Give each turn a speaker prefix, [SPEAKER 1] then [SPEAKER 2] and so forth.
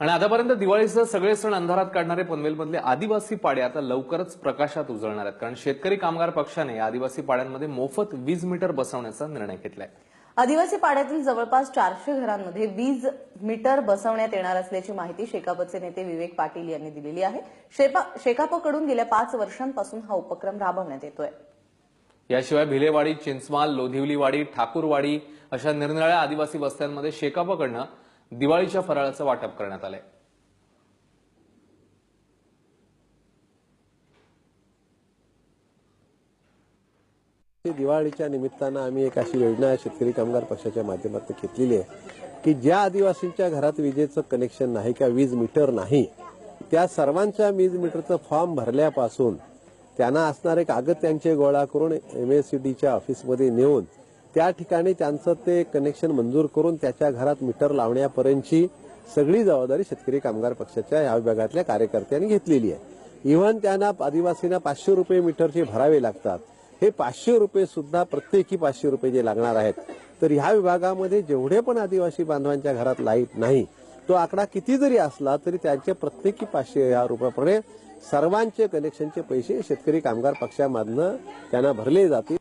[SPEAKER 1] आणि आतापर्यंत दिवाळीसह सगळे सण अंधारात काढणारे पनवेलमधले आदिवासी पाडे आता लवकरच प्रकाशात उजळणार आहेत. कारण शेतकरी कामगार पक्षाने आदिवासी पाड्यांमध्ये मोफत वीज मीटर बसवण्याचा निर्णय घेतलाय.
[SPEAKER 2] आदिवासी पाड्यातील जवळपास चारशे घरांमध्ये वीज मीटर बसवण्यात येणार असल्याची माहिती शेकापचे नेते विवेक पाटील यांनी दिलेली आहे. शेकापकडून गेल्या पाच वर्षांपासून हा उपक्रम राबवण्यात येतोय.
[SPEAKER 1] याशिवाय भिलेवाडी चिंचमाल लोधिवलीवाडी ठाकूरवाडी अशा निरनिराळ्या आदिवासी वस्त्यांमध्ये शेकापकडनं दिवाळीच्या फराळाचं वाटप करण्यात आलंय.
[SPEAKER 3] दिवाळीच्या निमित्तानं आम्ही एक अशी योजना शेतकरी कामगार पक्षाच्या माध्यमातून घेतलेली आहे की ज्या आदिवासींच्या घरात विजेचं कनेक्शन नाही किंवा वीज मीटर नाही त्या सर्वांच्या वीज मीटरचं फॉर्म भरल्यापासून त्यांना असणारे कागद त्यांचे गोळा करून एम एस सी डीच्या ऑफिसमध्ये नेऊन त्या ठिकाणी त्यांचं ते कनेक्शन मंजूर करून त्याच्या घरात मीटर लावण्यापर्यंतची सगळी जबाबदारी शेतकरी कामगार पक्षाच्या या विभागातल्या कार्यकर्त्यांनी घेतलेली आहे. इव्हन त्यांना आदिवासींना पाचशे रुपये मीटरचे भरावे लागतात. हे पाचशे रुपये सुद्धा प्रत्येकी पाचशे रुपये जे लागणार आहेत. तर ह्या विभागामध्ये जेवढे पण आदिवासी बांधवांच्या घरात लाइट नाही तो आकडा किती जरी असला तरी त्यांचे प्रत्येकी पाचशे या रुपयाप्रमाणे सर्वांचे कनेक्शनचे पैसे शेतकरी कामगार पक्षामधनं त्यांना भरले जातील.